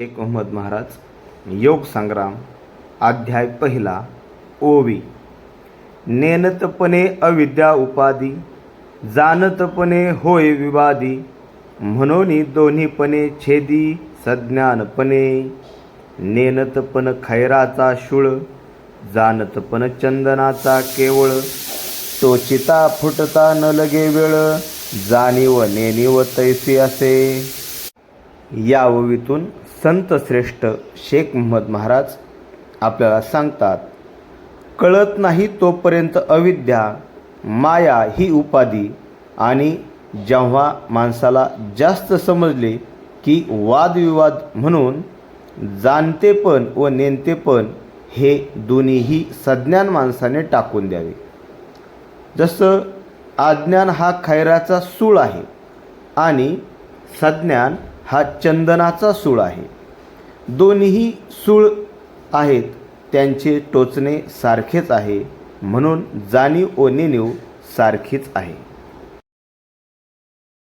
शेख मोहम्मद महाराज योग संग्राम अध्याय पहिला ओवी. नेनतपणे अविद्या उपाधी जानतपणे होय विवादी म्हणून दोन्हीपणे छेदी सज्ञानपणे. नेनतपण खैराचा शूळ जानतपण चंदनाचा केवळ टोचिता फुटता न लगे वेळ जाणीव नेणीव तैसी असे. या ओवीतून संत श्रेष्ठ शेख महम्मद महाराज आपल्याला सांगतात कळत नाही तोपर्यंत अविद्या माया ही उपाधी आणि जेव्हा माणसाला जास्त समजले की वादविवाद म्हणून जाणतेपण व नेणतेपण हे दोन्हीही सज्ञान माणसाने टाकून द्यावे. जसं अज्ञान हा खैराचा सूळ आहे आणि सज्ञान हा चंदनाचा सूळ आहे. दोन्हीही सूळ आहेत त्यांचे टोचणे सारखेच आहे म्हणून जाणीव व नेणीव सारखीच आहे.